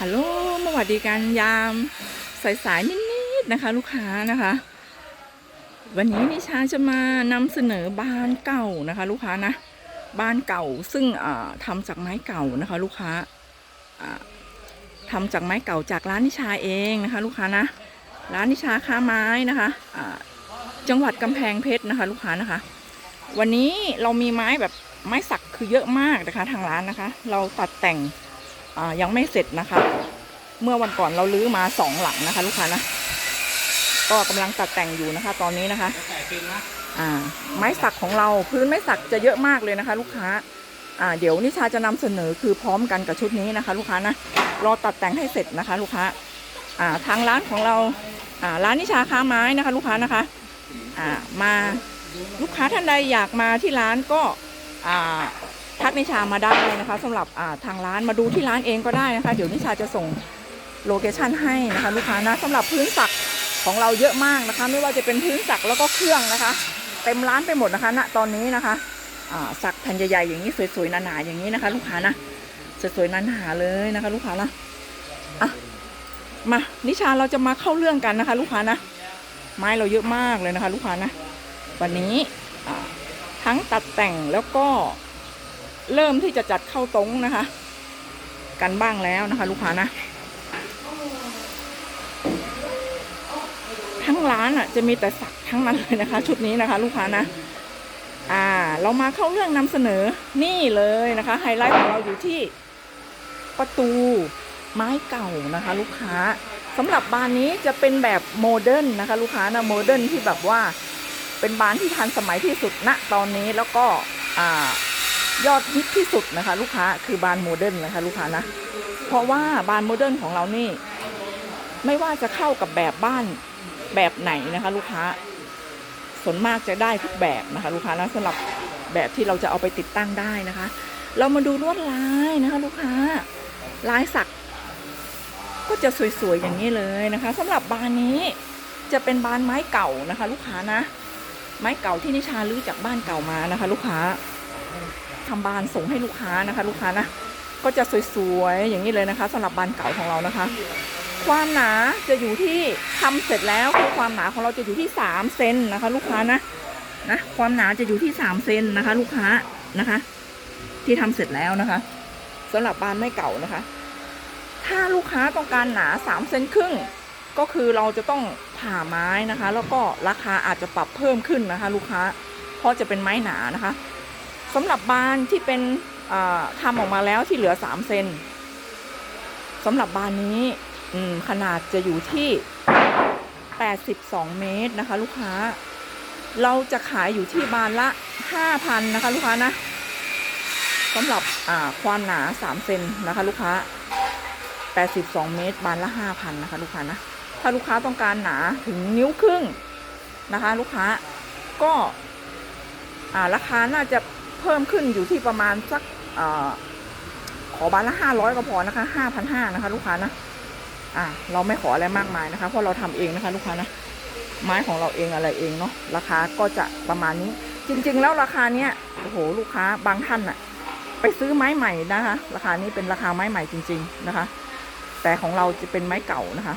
ฮัลโหลสวัสดีกันยามสายๆนิดๆนะคะ ลูกค้านะคะ วันนี้นิชาจะมานำเสนอบ้านเก่านะคะ ลูกค้านะบ้านเก่าซึ่งทำจากไม้เก่านะคะ ลูกค้าทำจากไม้เก่าจากร้านนิชาเองนะคะ ลูกค้านะร้านนิชาค้าไม้นะคะอ่าจังหวัดกำแพงเพชรนะคะ ลูกค้านะคะ วันนี้เรามีไม้แบบไม้สักคือเยอะมากนะคะทางร้านนะคะ เราตัดแต่ง ยังไม่เสร็จนะคะ เมื่อวันก่อนเราลื้อมาสองหลังนะคะ ลูกค้านะก็กำลังตัดแต่งอยู่นะคะ ตอนนี้นะคะอ่า ไม้สักของเราพื้นไม้สักจะเยอะมากเลยนะคะ ลูกค้าอ่าเดี๋ยวนิชาจะนำเสนอคือพร้อมกันกับชุดนี้นะคะ ลูกค้านะรอตัดแต่งให้เสร็จนะคะ ลูกค้าอ่าทางร้านของเราอ่าร้านนิชาค้าไม้นะคะ ลูกค้านะคะอ่ามาลูกค้าท่านใดอยากมาที่ร้านก็อ่า ทักนิชามาได้นะคะสำหรับทางร้านมาดูที่ร้านเองก็ได้นะคะ เดี๋ยวนิชาจะส่งโลเคชันให้นะคะลูกค้านะสำหรับพื้นสักของเราเยอะมากนะคะ ไม่ว่าจะเป็นพื้นสักแล้วก็เครื่องนะคะ เต็มร้านไปหมดนะคะณตอนนี้นะคะสักแผ่นใหญ่ๆอย่างนี้สวยๆหนาๆอย่างนี้นะคะ ลูกค้านะสวยๆหนาๆเลยนะคะ ลูกค้านะอะมานิชาเราจะมาเข้าเรื่องกันนะคะ ลูกค้านะไม้เราเยอะมากเลยนะคะ ลูกค้านะวันนี้ทั้งตัดแต่งแล้วก็ เริ่มที่จะจัดเข้าตรงนะคะ กันบ้างแล้วนะคะ ลูกค้านะ ทั้งร้านอะ จะมีแต่สักทั้งนั้นเลยนะคะ ชุดนี้นะคะ ลูกค้านะ อ่า เรามาเข้าเรื่องนำเสนอนี่เลยนะคะ ไฮไลท์ของเราอยู่ที่ประตูไม้เก่านะคะ ลูกค้าสำหรับบานนี้จะเป็นแบบโมเดิร์นนะคะ ลูกค้านะโมเดิร์นที่แบบว่าเป็นบานที่ทันสมัยที่สุดณตอนนี้แล้วก็อ่า ยอดฮิตที่สุดนะคะ ลูกค้าคือบานโมเดิร์นนะคะ ลูกค้านะ เพราะว่าบานโมเดิร์นของเรานี่ ไม่ว่าจะเข้ากับแบบบ้านแบบไหนนะคะ ลูกค้าส่วนมากจะได้ทุกแบบนะคะ ลูกค้านะสำหรับแบบที่เราจะเอาไปติดตั้งได้นะคะ เรามาดูลวดลายนะคะ ลูกค้าลายสัก ก็จะสวยๆอย่างนี้เลยนะคะสำหรับบานนี้จะเป็นบานไม้เก่านะคะ ลูกค้านะ ไม้เก่าที่นิชาลื้อจากบ้านเก่ามานะคะ ลูกค้า ทำบานส่งให้ลูกค้านะคะ ลูกค้านะก็จะสวยๆอย่างนี้เลยนะคะสำหรับบานเก่าของเรานะคะ ความหนาจะอยู่ที่ทำเสร็จแล้วคือความหนาของเราจะอยู่ที่3เซนนะคะ ลูกค้านะนะความหนาจะอยู่ที่3เซนนะคะ ลูกค้านะคะ ที่ทำเสร็จแล้วนะคะสำหรับบานไม่เก่านะคะ ถ้าลูกค้าต้องการหนา3เซนครึ่งก็คือเราจะต้องผ่าไม้นะคะ แล้วก็ราคาอาจจะปรับเพิ่มขึ้นนะคะ ลูกค้าเพราะจะเป็นไม้หนานะคะ สำหรับบานที่เป็นอ่าทำออกมาแล้วที่เหลือ3เซนสำหรับบานนี้ขนาดจะอยู่ที่ 82 เมตรนะคะ ลูกค้า เราจะขายอยู่ที่บานละ 5,000 นะคะ ลูกค้านะสำหรับความหนา 3 เซนนะคะ ลูกค้า 82 เมตร บานละ 5,000 นะคะ ลูกค้านะ ถ้าลูกค้าต้องการหนาถึงนิ้วครึ่งนะคะ ลูกค้าก็ราคาน่าจะ เพิ่มขึ้นอยู่ที่ประมาณสักอขอบานละห้าร้อยก็พอนะคะห้าพันห้านะคะ ลูกค้านะอ่าเราไม่ขออะไรมากมายนะคะ เพราะเราทำเองนะคะ ลูกค้านะไม้ของเราเองอะไรเองเนาะราคาก็จะประมาณนี้ จริง ๆ แล้วราคาเนี้ยโอ้โหลูกค้าบางท่านอะไปซื้อไม้ใหม่นะคะ ราคานี้เป็นราคาไม้ใหม่จริง ๆนะคะ แต่ของเราจะเป็นไม้เก่านะคะ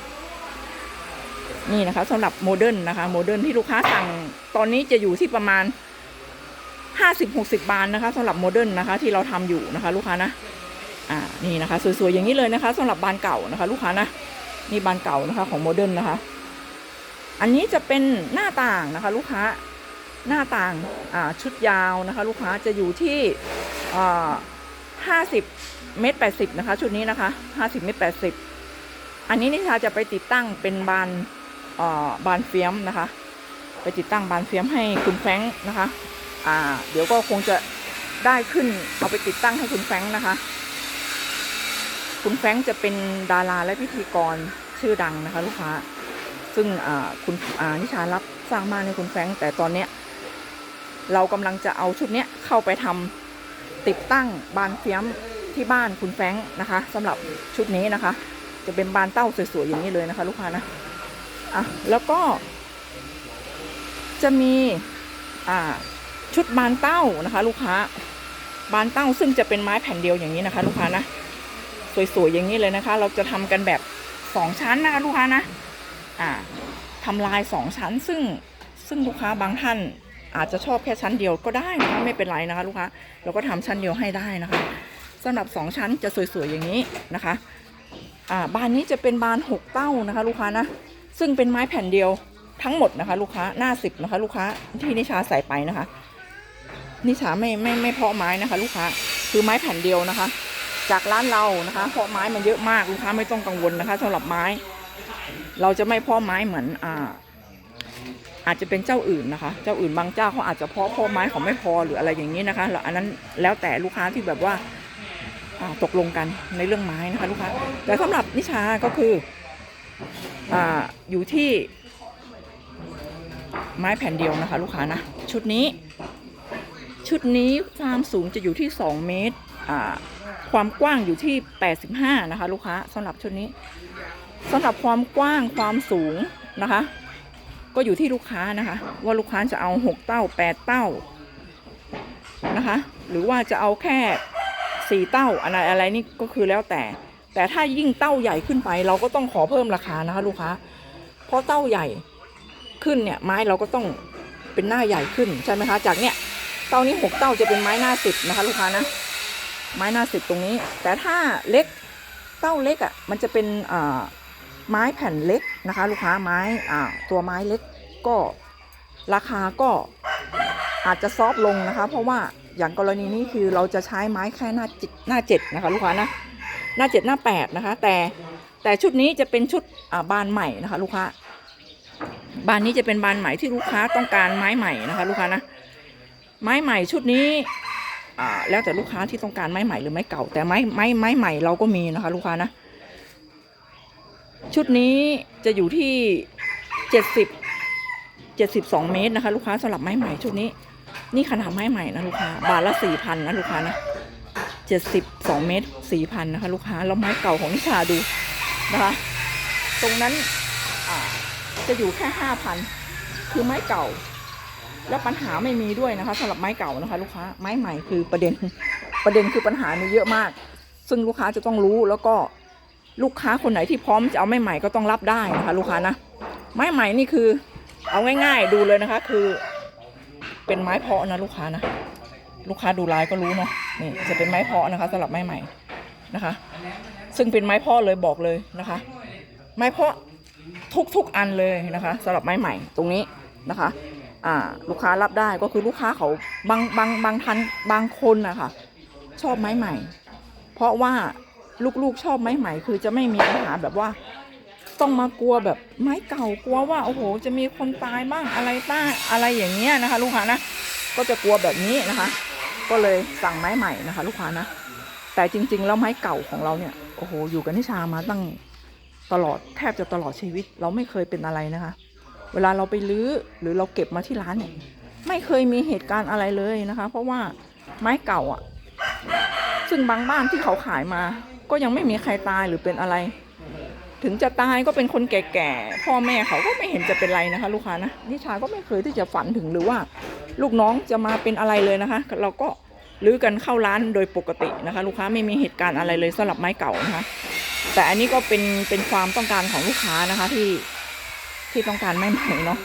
นี่นะคะสำหรับโมเดิร์นนะคะโมเดิร์นที่ลูกค้าสั่งตอนนี้จะอยู่ที่ประมาณ ห้าสิบหกสิบาทนะคะสำหรับโมเดิร์นนะคะที่เราทำอยู่นะคะ ลูกค้านะอ่านี่นะคะ สวยๆอย่างนี้เลยนะคะสำหรับบานเก่านะคะ ลูกค้านะนี่บานเก่านะคะของโมเดิร์นนะคะ อันนี้จะเป็นหน้าต่างนะคะ ลูกค้าหน้าต่างอ่าชุดยาวนะคะ ลูกค้าจะอยู่ที่อ่าห้าสิบเมตรแปดสิบนะคะ ชุดนี้นะคะห้าสิบเมตรแปดสิบอันนี้นิชาจะไปติดตั้งเป็นบานอ่าบานเฟียมนะคะ ไปติดตั้งบานเฟียมให้คุณแฟงนะคะ อ่า เดี๋ยวก็คงจะได้ขึ้นเอาไปติดตั้งให้คุณแฟงนะคะ คุณแฟงจะเป็นดาราและพิธีกรชื่อดังนะคะ ลูกค้า ซึ่งคุณนิชารับสร้างบ้านให้คุณแฟงแต่ตอนเนี้ย เรากำลังจะเอาชุดเนี้ยเข้าไปทำติดตั้งบานเฟียมที่บ้านคุณแฟงนะคะสำหรับชุดนี้นะคะ จะเป็นบานเต้าสวยๆอย่างนี้เลยนะคะ ลูกค้านะอะแล้วก็จะมีอ่า ชุดบานเต้านะคะ ลูกค้า บานเต้าซึ่งจะเป็นไม้แผ่นเดียวอย่างนี้นะคะ ลูกค้านะสวยๆอย่างนี้เลยนะคะ เราจะทำกันแบบสองชั้นนะคะลูกค้านะอ่าทำลายสองชั้นซึ่งซึ่งลูกค้าบางท่านอาจจะชอบแค่ชั้นเดียวก็ได้นะคะไม่เป็นไรนะคะ ลูกค้าเราก็ทำชั้นเดียวให้ได้นะคะสำหรับสองชั้นจะสวยๆอย่างนี้นะคะอ่าบานนี้จะเป็นบานหกเต้านะคะ ลูกค้านะซึ่งเป็นไม้แผ่นเดียวทั้งหมดนะคะ ลูกค้าหน้าสิบนะคะ ลูกค้าที่นิชาใส่ไปนะคะ นิชาไม่ไม่ไม่เพาะไม้นะคะ ลูกค้าคือไม้แผ่นเดียวนะคะ จากร้านเรานะคะ เพาะไม้มันเยอะมากลูกค้าไม่ต้องกังวลนะคะสำหรับไม้ เราจะไม่เพาะไม้เหมือนอ่า อาจจะเป็นเจ้าอื่นนะคะ เจ้าอื่นบางเจ้าเขาอาจจะเพาะเพาะไม้เขาไม่พอหรืออะไรอย่างนี้นะคะแล้วอันนั้นแล้วแต่ลูกค้าที่แบบว่าตกลงกันในเรื่องไม้นะคะลูกค้าแต่สำหรับนิชาก็คือออยู่ที่ไม้แผ่นเดียวนะคะ ลูกค้านะชุดนี้ ชุดนี้ความสูงจะอยู่ที่ 2 เมตร ความกว้างอยู่ที่ 85 นะคะ ลูกค้าสำหรับชุดนี้สำหรับความกว้างความสูงนะคะ ก็อยู่ที่ลูกค้านะคะ ว่าลูกค้าจะเอา 6 เต้า 8 เต้านะคะ หรือว่าจะเอาแค่ 4 เต้าอะไรอะไรนี่ก็คือแล้วแต่ แต่ถ้ายิ่งเต้าใหญ่ขึ้นไปเราก็ต้องขอเพิ่มราคานะคะ ลูกค้า เพราะเต้าใหญ่ขึ้นเนี่ยไม้เราก็ต้องเป็นหน้าใหญ่ขึ้นใช่ไหมคะ จากเนี่ย เต้านี้หกเต้าจะเป็นไม้หน้าสิบนะคะ ลูกค้านะ ไม้หน้าสิบตรงนี้ แต่ถ้าเล็กเต้าเล็กอะ่ะมันจะเป็นอ่าไม้แผ่นเล็กนะคะ ลูกค้าไม้อ่าตัวไม้เล็กก็ราคาก็อาจจะซอฟลงนะคะ เพราะว่าอย่างกรณีนี้คือเราจะใช้ไม้แค่หน้าจิตหน้าเจ็ดนะคะ ลูกค้านะหน้าเจ็ดหน้าแปดนะคะ แต่แต่ชุดนี้จะเป็นชุดอ่าบานใหม่นะคะ ลูกค้าบานนี้จะเป็นบานใหม่ที่ลูกค้าต้องการไม้ใหม่นะคะ ลูกค้านะ ไม้ใหม่ชุดนี้แล้วแต่ลูกค้าที่ต้องการไม้ใหม่หรือไม้เก่า แต่ไม้ไม้ไม้ใหม่เราก็มีนะคะ ลูกค้านะชุดนี้จะอยู่ที่เจ็ดสิบเจ็ดสิบสองเมตรนะคะ ลูกค้าสำหรับไม้ใหม่ชุดนี้ นี่ขนาดไม้ใหม่นะลูกค้าบาทละสี่พันนะลูกค้านะเจ็ดสิบสองเมตรสี่พันนะคะลูกค้าแล้วไม้เก่าของนิชาดูนะคะ ตรงนั้นจะอยู่แค่ห้าพันคือไม้เก่า แล้วปัญหาไม่มีด้วยนะคะสำหรับไม้เก่านะคะ ลูกค้าไม้ใหม่คือประเด็นประเด็นคือปัญหามีเยอะมาก ซึ่งลูกค้าจะต้องรู้แล้วก็ลูกค้าคนไหนที่พร้อมจะเอาไม้ใหม่ก็ต้องรับได้นะคะ ลูกค้านะไม้ใหม่นี่คือ เอาง่ายๆดูเลยนะคะ คือ เป็นไม้เพาะนะลูกค้านะลูกค้าดูลายก็รู้เนาะนี่จะเป็นไม้เพาะนะคะสำหรับไม้ใหม่นะคะ ซึ่งเป็นไม้เพาะเลยบอกเลยนะคะ ไม้เพาะทุกๆอันเลยนะคะสำหรับไม้ใหม่ตรงนี้นะคะ ลูกค้ารับได้ก็คือลูกค้าเขาบางบางบางทันบางคนนะคะชอบไม้ใหม่ เพราะว่าลูกๆชอบไม้ใหม่ คือจะไม่มีปัญหาแบบว่า ต้องมากลัวแบบไม้เก่ากลัวว่าโอ้โห จะมีคนตายบ้างอะไรบ้างอะไรอย่างเงี้ยนะคะ ลูกค้านะก็จะกลัวแบบนี้นะคะ ก็เลยสั่งไม้ใหม่นะคะ ลูกค้านะแต่จริง ๆ แล้วไม้เก่าของเราเนี่ยโอ้โหอยู่กับนิชามาตั้งตลอดแทบจะตลอดชีวิต เราไม่เคยเป็นอะไรนะคะ เวลาเราไปลื้อหรือเราเก็บมาที่ร้านเนี่ยไม่เคยมีเหตุการณ์อะไรเลยนะคะ เพราะว่าไม้เก่าอะ ซึ่งบางบ้านที่เขาขายมา ก็ยังไม่มีใครตายหรือเป็นอะไร ถึงจะตายก็เป็นคนแก่ๆพ่อแม่เขาก็ไม่เห็นจะเป็นไรนะคะ ลูกค้านะนิชาก็ไม่เคยที่จะฝันถึงหรือว่า ลูกน้องจะมาเป็นอะไรเลยนะคะ เราก็ลื้อกันเข้าร้านโดยปกตินะคะ ลูกค้าไม่มีเหตุการณ์อะไรเลยสำหรับไม้เก่านะคะ แต่อันนี้ก็เป็นเป็นความต้องการของลูกค้านะคะที่ ที่ต้องการไม้ใหม่เนาะ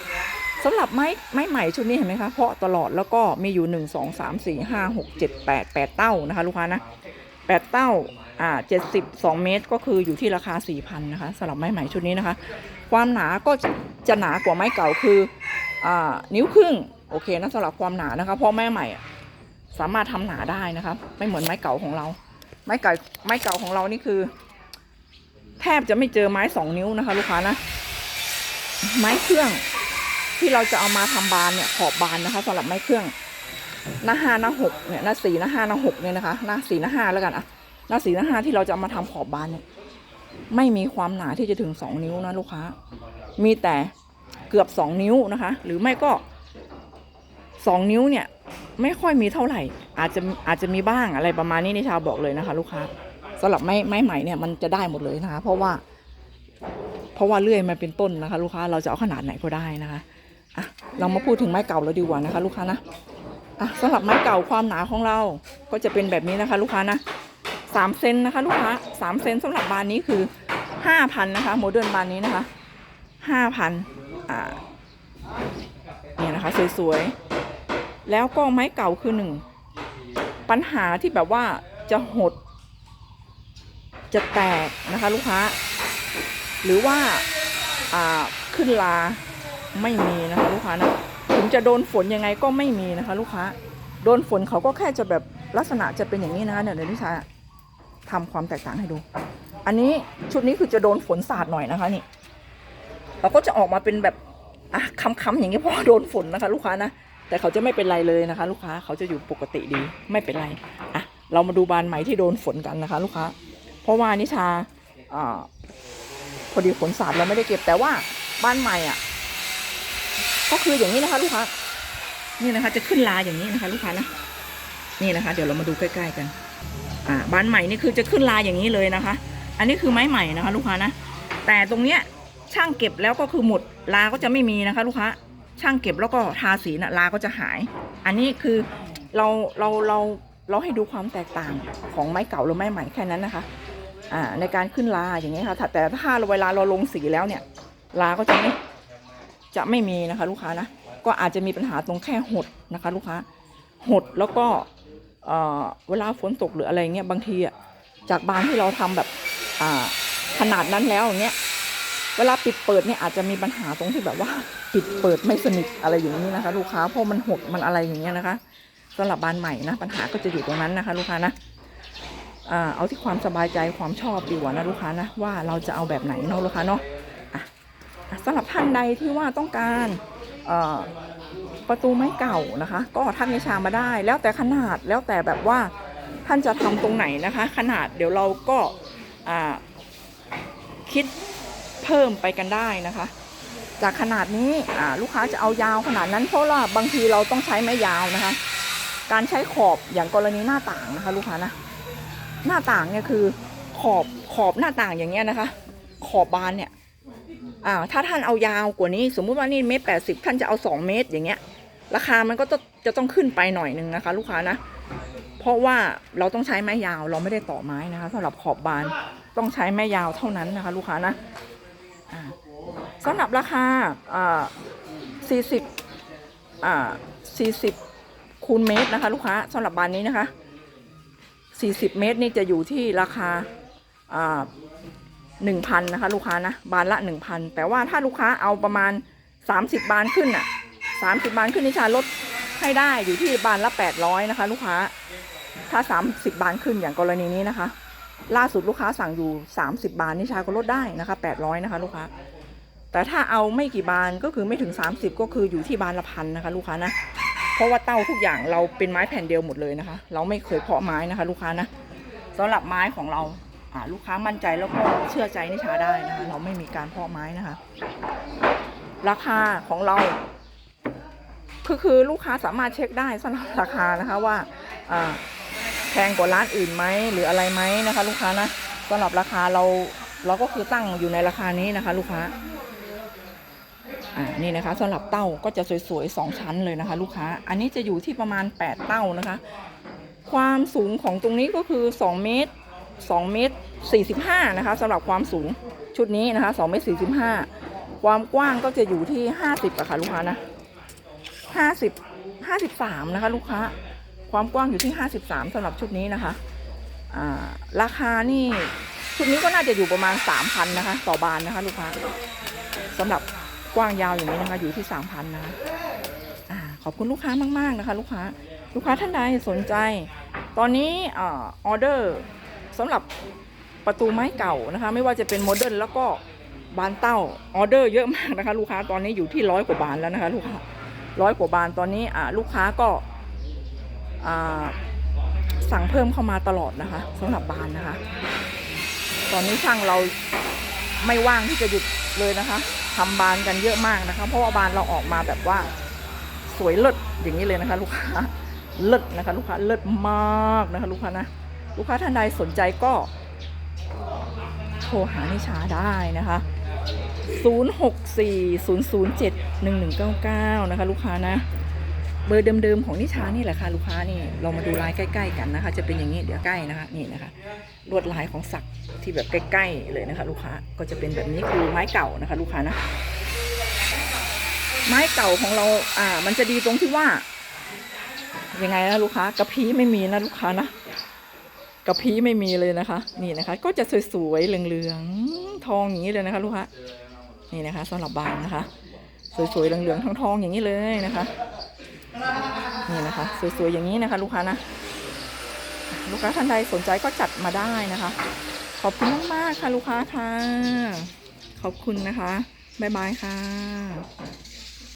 สำหรับไม้ไม้ใหม่ชุดนี้เห็นไหมคะเพาะตลอดแล้วก็มีอยู่หนึ่งสองสามสี่ห้าหกเจ็ดแปดแปดเต้านะคะ ลูกค้านะแปดเต้าอ่าเจ็ดสิบสองเมตรก็คืออยู่ที่ราคาสี่พันนะคะสำหรับไม้ใหม่ชุดนี้นะคะ ความหนาก็จะหนากว่าไม้เก่าคืออ่านิ้วครึ่งโอเคนะสำหรับความหนานะคะเพราะไม้ใหม่สามารถทำหนาได้นะคะไม่เหมือนไม้เก่าของเรา ไม้เก่าไม้เก่าของเรานี่คือ แทบจะไม่เจอไม้สองนิ้วนะคะ ลูกค้านะ ไม้เครื่องที่เราจะเอามาทำบานเนี่ยขอบบานนะคะสำหรับไม้เครื่องหน้าห้าหน้าหกเนี่ยหน้าสี่หน้าห้าหน้าหกเนี่ยนะคะหน้าสี่หน้าห้าแล้วกันอะหน้าสี่หน้าห้าที่เราจะเอามาทำขอบบานเนี่ยไม่มีความหนาที่จะถึงสองนิ้วนะลูกค้า มีแต่เกือบสองนิ้วนะคะ หรือไม่ก็สองนิ้วเนี่ย ไม่ค่อยมีเท่าไหร่ อาจจะอาจจะมีบ้างอะไรประมาณนี้ในชาวบอกเลยนะคะ ลูกค้าสำหรับไม้ไม้ใหม่เนี่ยมันจะได้หมดเลยนะคะ เพราะว่า เพราะว่าเลื่อยมันเป็นต้นนะคะ ลูกค้าเราจะเอาขนาดไหนก็ได้นะคะอะเรามาพูดถึงไม้เก่าแล้วดีกว่านะคะ ลูกค้านะอะสำหรับไม้เก่าความหนาของเราก็จะเป็นแบบนี้นะคะ ลูกค้านะสามเซนนะคะ ลูกค้าสามเซนสำหรับบานนี้คือห้าพันนะคะโมเดิร์นบานนี้นะคะห้าพันอ่าเนี่ยนะคะสวยๆแล้วก็ไม้เก่าคือหนึ่งปัญหาที่แบบว่าจะหดจะแตกนะคะ ลูกค้า หรือว่าขึ้นลาไม่มีนะคะลูกค้านะถึงจะโดนฝนยังไงก็ไม่มีนะคะ ลูกค้า โดนฝนเขาก็แค่จะแบบลักษณะจะเป็นอย่างนี้นะคะเนี่ยเดี๋ยวนิชาทำความแตกต่างให้ดู อันนี้ชุดนี้คือจะโดนฝนสาดหน่อยนะคะนี่เราก็จะออกมาเป็นแบบอะค้ำๆอย่างนี้เพราะโดนฝนนะคะ ลูกค้านะแต่เขาจะไม่เป็นไรเลยนะคะ ลูกค้าเขาจะอยู่ปกติดีไม่เป็นไรอะเรามาดูบานใหม่ที่โดนฝนกันนะคะ ลูกค้า เพราะว่านิชาอ่า พอดีฝนสาดเราไม่ได้เก็บแต่ว่าบ้านใหม่อะ ก็คืออย่างนี้นะคะ ลูกค้านี่นะคะ จะขึ้นลาอย่างนี้นะคะ ลูกค้านะนี่นะคะ เดี๋ยวเรามาดูใกล้ๆกัน อ่า บ้านใหม่นี่คือจะขึ้นลาอย่างนี้เลยนะคะ อันนี้คือไม้ใหม่นะคะ ลูกค้านะแต่ตรงเนี้ยช่างเก็บแล้วก็คือหมดลาก็จะไม่มีนะคะ ลูกค้าช่างเก็บแล้วก็ทาสีนะลาก็จะหาย อันนี้คือเราเราเราเราให้ดูความแตกต่างของไม้เก่าหรือไม้ใหม่แค่นั้นนะคะ ในการขึ้นลาอย่างนี้ยค่ะ แต่ถ้าเวลาเราลงสีแล้วเนี่ย ลาก็จะไม่จะไม่มีนะคะลูกค้านะ ก็อาจจะมีปัญหาตรงแค่หดนะคะ ลูกค้า หดแล้วก็เวลาฝนตกหรืออะไรเงี้ยบางทีอะจากบานที่เราทำแบบขนาดนั้นแล้วอย่างเงี้ย เวลาปิดเปิดเนี่ยอาจจะมีปัญหาตรงที่แบบว่า ปิดเปิดไม่สนิทอะไรอย่างนี้นะคะ ลูกค้าเพราะมันหดมันอะไรอย่างเงี้ยนะคะสำหรับบานใหม่นะปัญหาก็จะอยู่ตรงนั้นนะคะ ลูกค้านะ เอาที่ความสบายใจความชอบดีกว่านะลูกค้านะว่าเราจะเอาแบบไหนเนาะลูกค้าเนาะะสำหรับท่านใดที่ว่าต้องการประตูไม้เก่านะคะ ก็ทักนิชามาได้ แล้วแต่ขนาดแล้วแต่แบบว่าท่านจะทำตรงไหนนะคะ ขนาดเดี๋ยวเราก็คิดเพิ่มไปกันได้นะคะ จากขนาดนี้ลูกค้าจะเอายาวขนาดนั้น เพราะว่าบางทีเราต้องใช้ไม้ยาวนะคะ การใช้ขอบอย่างกรณีหน้าต่างนะคะ ลูกค้านะ หน้าต่างเนี่ยคือขอบขอบหน้าต่างอย่างเงี้ยนะคะ ขอบบานเนี่ยอ่าถ้าท่านเอายาวกว่านี้ สมมุติว่านี่เมตรแปดสิบท่านจะเอาสองเมตรอย่างเงี้ย ราคามันก็จะจะต้องขึ้นไปหน่อยนึงนะคะ ลูกค้านะเพราะว่าเราต้องใช้ไม้ยาวเราไม่ได้ต่อไม้นะคะสำหรับขอบบานต้องใช้ไม้ยาวเท่านั้นนะคะ ลูกค้านะสำหรับราคาอ่าสี่สิบอ่าสี่สิบคูณเมตรนะคะ ลูกค้าสำหรับบานนี้นะคะ สี่สิบเมตรนี่จะอยู่ที่ราคาหนึ่งพันนะคะ ลูกค้านะบานละหนึ่งพันแต่ว่าถ้าลูกค้าเอาประมาณสามสิบบานขึ้นอะสามสิบานขึ้นนิชาลดให้ได้อยู่ที่บานละแปดร้อยนะคะ ลูกค้า ถ้าสามสิบบานขึ้นอย่างกรณีนี้นะคะ ล่าสุดลูกค้าสั่งอยู่สามสิบาทนิชาก็ลดได้นะคะแปดร้อยนะคะ ลูกค้า แต่ถ้าเอาไม่กี่บานก็คือไม่ถึงสามสิบก็คืออยู่ที่บานละพันนะคะ ลูกค้านะ เพราะว่าเต้าทุกอย่างเราเป็นไม้แผ่นเดียวหมดเลยนะคะ เราไม่เคยเพาะไม้นะคะ ลูกค้านะสำหรับไม้ของเราลูกค้ามั่นใจแล้วก็เชื่อใจนิชาได้นะคะ เราไม่มีการเพาะไม้นะคะ ราคาของเราคือคือลูกค้าสามารถเช็คได้สำหรับราคานะคะว่าแพงกว่าร้านอื่นไหมหรืออะไรไหมนะคะ ลูกค้านะสำหรับราคาเราเราก็คือตั้งอยู่ในราคานี้นะคะ ลูกค้า อ่านี่นะคะสำหรับเต้าก็จะสวยๆสองชั้นเลยนะคะ ลูกค้า อันนี้จะอยู่ที่ประมาณ 8 เต้านะคะ ความสูงของตรงนี้ก็คือ2เมตร2เมตร45นะคะสำหรับความสูงชุดนี้นะคะ2เมตร45 ความกว้างก็จะอยู่ที่ 50อะค่ะลูกค้านะ50 53นะคะลูกค้า ความกว้างอยู่ที่ 53สำหรับชุดนี้นะคะอ่าราคานี่ชุดนี้ก็น่าจะอยู่ประมาณ 3,000นะคะต่อบานนะคะ ลูกค้าสำหรับ กว้างยาวอย่างนี้นะคะ อยู่ที่3,000นะคะอ่าขอบคุณลูกค้ามาก ๆ นะคะ ลูกค้าลูกค้าท่านใดสนใจ ตอนนี้อออเดอร์สำหรับประตูไม้เก่านะคะ ไม่ว่าจะเป็นโมเดิร์นแล้วก็บานเต้าออเดอร์เยอะมากนะคะ ลูกค้าตอนนี้อยู่ที่ร้อยกว่าบานแล้วนะคะ ลูกค้าร้อยกว่าบานตอนนี้ลูกค้าก็สั่งเพิ่มเข้ามาตลอดนะคะสำหรับบานนะคะ ตอนนี้ช่างเรา ไม่ว่างที่จะหยุดเลยนะคะทำบานกันเยอะมากนะคะ เพราะว่าบานเราออกมาแบบว่าสวยเลิศอย่างนี้เลยนะคะ ลูกค้าเลิศนะคะ ลูกค้าเลิศมากนะคะ ลูกค้านะลูกค้าท่านใดสนใจก็ โทรหานิชาได้นะคะ 064 007 1199 นะคะ ลูกค้านะ เบอร์เดิมๆของนิชานี่แหละค่ะลูกค้านี่เรามาดูลายใกล้ ๆ กันนะคะ จะเป็นอย่างนี้เดี๋ยวใกล้นะคะนี่นะคะลวดลายของสักที่แบบใกล้ๆเลยนะคะ ลูกค้าก็จะเป็นแบบนี้คือไม้เก่านะคะ ลูกค้านะไม้เก่าของเราอ่า มันจะดีตรงที่ว่ายังไงนะลูกค้ากระพี้ไม่มีนะลูกค้านะกระพี้ไม่มีเลยนะคะ นี่นะคะ ก็จะสวยๆเหลืองๆทองอย่างนี้เลยนะคะ ลูกค้านี่นะคะสำหรับบานนะคะ สวยๆเหลืองๆทองๆอย่างนี้เลยนะคะ นี่นะคะ สวยๆอย่างนี้นะคะ ลูกค้านะ ลูกค้าท่านใดสนใจก็จัดมาได้นะคะ ขอบคุณมากๆค่ะ ลูกค้าค่ะ ขอบคุณนะคะ บ๊ายบายค่ะ